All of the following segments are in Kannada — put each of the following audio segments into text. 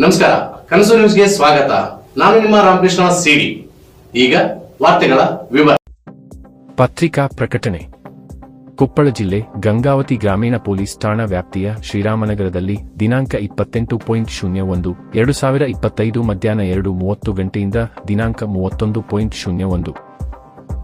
ನಮಸ್ಕಾರ, ಕನಸು ನ್ಯೂಸ್ಗೆ ಸ್ವಾಗತ. ನಾನು ನಿಮ್ಮ ರಾಮಕೃಷ್ಣ ಸಿಡಿ. ಈಗ ವಾರ್ತೆಗಳ ವಿವರ. ಪತ್ರಿಕಾ ಪ್ರಕಟಣೆ. ಕೊಪ್ಪಳ ಜಿಲ್ಲೆ ಗಂಗಾವತಿ ಗ್ರಾಮೀಣ ಪೊಲೀಸ್ ಠಾಣಾ ವ್ಯಾಪ್ತಿಯ ಶ್ರೀರಾಮನಗರದಲ್ಲಿ ದಿನಾಂಕ ಇಪ್ಪತ್ತೆಂಟು ಪಾಯಿಂಟ್ ಶೂನ್ಯ ಒಂದು, ಎರಡು ಸಾವಿರ ಇಪ್ಪತ್ತೈದು ಮಧ್ಯಾಹ್ನ ಎರಡು ಮೂವತ್ತು ಗಂಟೆಯಿಂದ ದಿನಾಂಕ ಮೂವತ್ತೊಂದು ಪಾಯಿಂಟ್ ಶೂನ್ಯ ಒಂದು.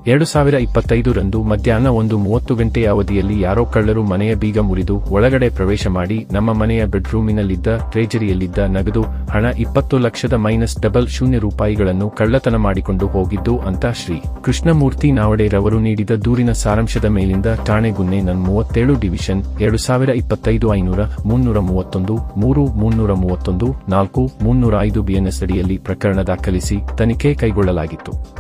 ಎರಡು ಸಾವಿರ ಇಪ್ಪತ್ತೈದರಂದು ಮಧ್ಯಾಹ್ನ ಒಂದು ಮೂವತ್ತು ಗಂಟೆಯ ಅವಧಿಯಲ್ಲಿ ಯಾರೋ ಕಳ್ಳರು ಮನೆಯ ಬೀಗ ಮುರಿದು ಒಳಗಡೆ ಪ್ರವೇಶ ಮಾಡಿ ನಮ್ಮ ಮನೆಯ ಬೆಡ್ರೂಮಿನಲ್ಲಿದ್ದ ಟ್ರೇಜರಿಯಲ್ಲಿದ್ದ ನಗದು ಹಣ ಇಪ್ಪತ್ತು ಲಕ್ಷದ ಮೈನಸ್ ಡಬಲ್ ಶೂನ್ಯ ರೂಪಾಯಿಗಳನ್ನು ಕಳ್ಳತನ ಮಾಡಿಕೊಂಡು ಹೋಗಿದ್ದು ಅಂತ ಶ್ರೀ ಕೃಷ್ಣಮೂರ್ತಿ ನಾವಡೆರವರು ನೀಡಿದ ದೂರಿನ ಸಾರಾಂಶದ ಮೇಲಿಂದ ಠಾಣೆಗುನ್ನೆ ನನ್ ಮೂವತ್ತೇಳು ಡಿವಿಷನ್ ಎರಡು ಸಾವಿರ ಇಪ್ಪತ್ತೈದು ಐನೂರ ಮುನ್ನೂರ ಮೂವತ್ತೊಂದು, ಮೂರು ಮುನ್ನೂರ ಮೂವತ್ತೊಂದು, ನಾಲ್ಕು ಮುನ್ನೂರ ಐದು ಬಿಎನ್ಎಸ್ ಅಡಿಯಲ್ಲಿ ಪ್ರಕರಣ ದಾಖಲಿಸಿ ತನಿಖೆ ಕೈಗೊಳ್ಳಲಾಗಿತ್ತು.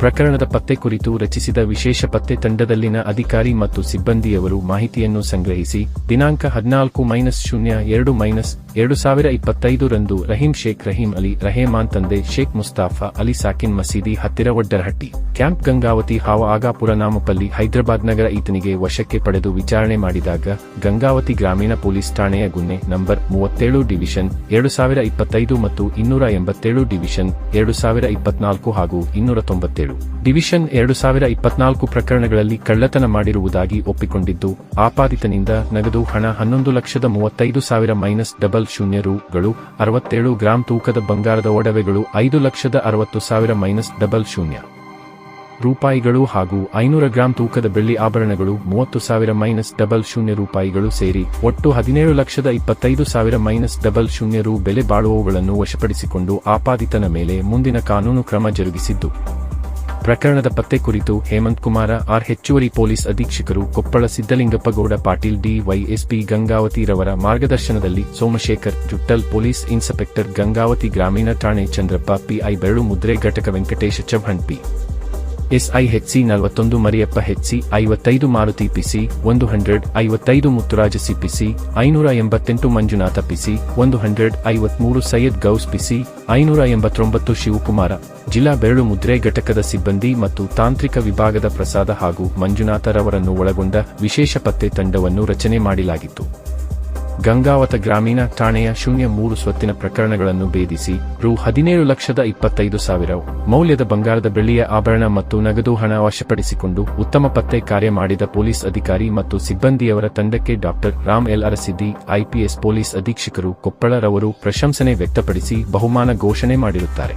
ಪ್ರಕರಣದ ಪತ್ತೆ ಕುರಿತು ರಚಿಸಿದ ವಿಶೇಷ ಪತ್ತೆ ತಂಡದಲ್ಲಿನ ಅಧಿಕಾರಿ ಮತ್ತು ಸಿಬ್ಬಂದಿಯವರು ಮಾಹಿತಿಯನ್ನು ಸಂಗ್ರಹಿಸಿ, ದಿನಾಂಕ ಹದಿನಾಲ್ಕು ಮೈನಸ್ ಶೂನ್ಯ ಎರಡು ಮೈನಸ್ ಎರಡು ಸಾವಿರ ಇಪ್ಪತ್ತೈದರಂದು ರಹೀಂ ಶೇಖ್ ರಹೀಂ ಅಲಿ ರಹೇಮಾನ್ ತಂದೆ ಶೇಖ್ ಮುಸ್ತಾಫಾ ಅಲಿ ಸಾಕಿನ್ ಮಸೀದಿ ಹತ್ತಿರ ಒಡ್ಡರಹಟ್ಟಿ, ಕ್ಯಾಂಪ್ ಗಂಗಾವತಿ ಹಾವ ಆಗಾಪುರ ನಾಮಪಲ್ಲಿ ಹೈದರಾಬಾದ್ ನಗರ ಈತನಿಗೆ ವಶಕ್ಕೆ ಪಡೆದು ವಿಚಾರಣೆ ಮಾಡಿದಾಗ, ಗಂಗಾವತಿ ಗ್ರಾಮೀಣ ಪೊಲೀಸ್ ಠಾಣೆಯ ಗುನ್ನೆ ನಂಬರ್ ಮೂವತ್ತೇಳು ಡಿವಿಷನ್ ಎರಡು ಸಾವಿರ ಇಪ್ಪತ್ತೈದು ಮತ್ತು ಇನ್ನೂರ ಎಂಬತ್ತೇಳು ಡಿವಿಷನ್ ಎರಡು ಸಾವಿರ ಇಪ್ಪತ್ನಾಲ್ಕು ಹಾಗೂ ಇನ್ನೂರ ತೊಂಬತ್ತೇಳು. ಡಿವಿಷನ್ ಎರಡು ಸಾವಿರ ಇಪ್ಪತ್ನಾಲ್ಕು ಪ್ರಕರಣಗಳಲ್ಲಿ ಕಳ್ಳತನ ಮಾಡಿರುವುದಾಗಿ ಒಪ್ಪಿಕೊಂಡಿದ್ದು, ಆಪಾದಿತನಿಂದ ನಗದು ಹಣ ಹನ್ನೊಂದು ಲಕ್ಷದ ಮೂವತ್ತೈದು ಸಾವಿರ ಮೈನಸ್ ಡಬಲ್ ಶೂನ್ಯ ರುಗಳು, ಅರವತ್ತೇಳು ಗ್ರಾಂ ತೂಕದ ಬಂಗಾರದ ಒಡವೆಗಳು, ಐದು ಲಕ್ಷದ ಅರವತ್ತು ಸಾವಿರ ಮೈನಸ್ ಡಬಲ್ ಶೂನ್ಯ ರೂಪಾಯಿಗಳು ಹಾಗೂ ಐನೂರ ಗ್ರಾಂ ತೂಕದ ಬೆಳ್ಳಿ ಆಭರಣಗಳು, ಮೂವತ್ತು ಸಾವಿರ ಮೈನಸ್ ಡಬಲ್ ಶೂನ್ಯ ರೂಪಾಯಿಗಳು ಸೇರಿ ಒಟ್ಟು ಹದಿನೇಳು ಲಕ್ಷದ ಇಪ್ಪತ್ತೈದು ಸಾವಿರ ಮೈನಸ್ ಡಬಲ್ ಶೂನ್ಯ ರು ಬೆಲೆ ಬಾಳುವವುಗಳನ್ನು ವಶಪಡಿಸಿಕೊಂಡು ಆಪಾದಿತನ ಮೇಲೆ ಮುಂದಿನ ಕಾನೂನು ಕ್ರಮ ಜರುಗಿಸಿದ್ದು. ಪ್ರಕರಣದ ಪತ್ತೆ ಕುರಿತು ಹೇಮಂತ್ ಕುಮಾರ, ಆರ್ ಹೆಚ್ಚುವರಿ ಪೊಲೀಸ್ ಅಧೀಕ್ಷಕರು ಕೊಪ್ಪಳ ಸಿದ್ದಲಿಂಗಪ್ಪಗೌಡ ಪಾಟೀಲ್ ಡಿವೈಎಸ್ಪಿ ಗಂಗಾವತಿ ರವರ ಮಾರ್ಗದರ್ಶನದಲ್ಲಿ ಸೋಮಶೇಖರ್, ಜುಟ್ಟಲ್ ಪೊಲೀಸ್ ಇನ್ಸ್ಪೆಕ್ಟರ್ ಗಂಗಾವತಿ ಗ್ರಾಮೀಣ ಠಾಣೆ ಚಂದ್ರಪ್ಪ, ಪಿಐ ಬೆರಳು ಮುದ್ರೆ ಘಟಕ Venkatesha Chavan P. SI HC ನಲವತ್ತೊಂದು ಮರಿಯಪ್ಪ ಹೆಚ್ಸಿ, ಐವತ್ತೈದು ಮಾರುತಿ ಪಿಸಿ, ಒಂದು ಹಂಡ್ರೆಡ್, ಐವತ್ತೈದು ಮುತ್ತುರಾಜ ಸಿಪಿಸಿ ಐನೂರ ಎಂಬತ್ತೆಂಟು ಮಂಜುನಾಥ ಪಿಸಿ, ಒಂದು ಹಂಡ್ರೆಡ್, ಐವತ್ಮೂರು ಸೈಯದ್ ಗೌಸ್ ಪಿಸಿ, ಐನೂರ ಎಂಬತ್ತೊಂಬತ್ತು ಶಿವಕುಮಾರ, ಜಿಲ್ಲಾ ಬೆರಳು ಮುದ್ರೆ ಘಟಕದ ಸಿಬ್ಬಂದಿ ಮತ್ತು ತಾಂತ್ರಿಕ ವಿಭಾಗದ ಪ್ರಸಾದ ಹಾಗೂ ಮಂಜುನಾಥರವರನ್ನು ಒಳಗೊಂಡ ವಿಶೇಷ ಪತ್ತೆ ತಂಡವನ್ನು ರಚನೆ ಮಾಡಲಾಗಿತ್ತು. ಗಂಗಾವತ ಗ್ರಾಮೀಣ ಠಾಣೆಯ ಶೂನ್ಯ ಮೂರು ಸ್ವತ್ತಿನ ಪ್ರಕರಣಗಳನ್ನು ಭೇದಿಸಿ ರು ಹದಿನೇಳು ಲಕ್ಷದ ಇಪ್ಪತ್ತೈದು ಸಾವಿರ ಮೌಲ್ಯದ ಬಂಗಾರದ ಬೆಳ್ಳಿಯ ಆಭರಣ ಮತ್ತು ನಗದು ಹಣ ವಶಪಡಿಸಿಕೊಂಡು ಉತ್ತಮ ಪತ್ತೆ ಕಾರ್ಯ ಮಾಡಿದ ಪೊಲೀಸ್ ಅಧಿಕಾರಿ ಮತ್ತು ಸಿಬ್ಬಂದಿಯವರ ತಂಡಕ್ಕೆ doctor Ram L Arasiddi, IPS police ಅಧೀಕ್ಷಕರು ಕೊಪ್ಪಳರವರು ಪ್ರಶಂಸನೆ ವ್ಯಕ್ತಪಡಿಸಿ ಬಹುಮಾನ ಘೋಷಣೆ ಮಾಡಿರುತ್ತಾರೆ.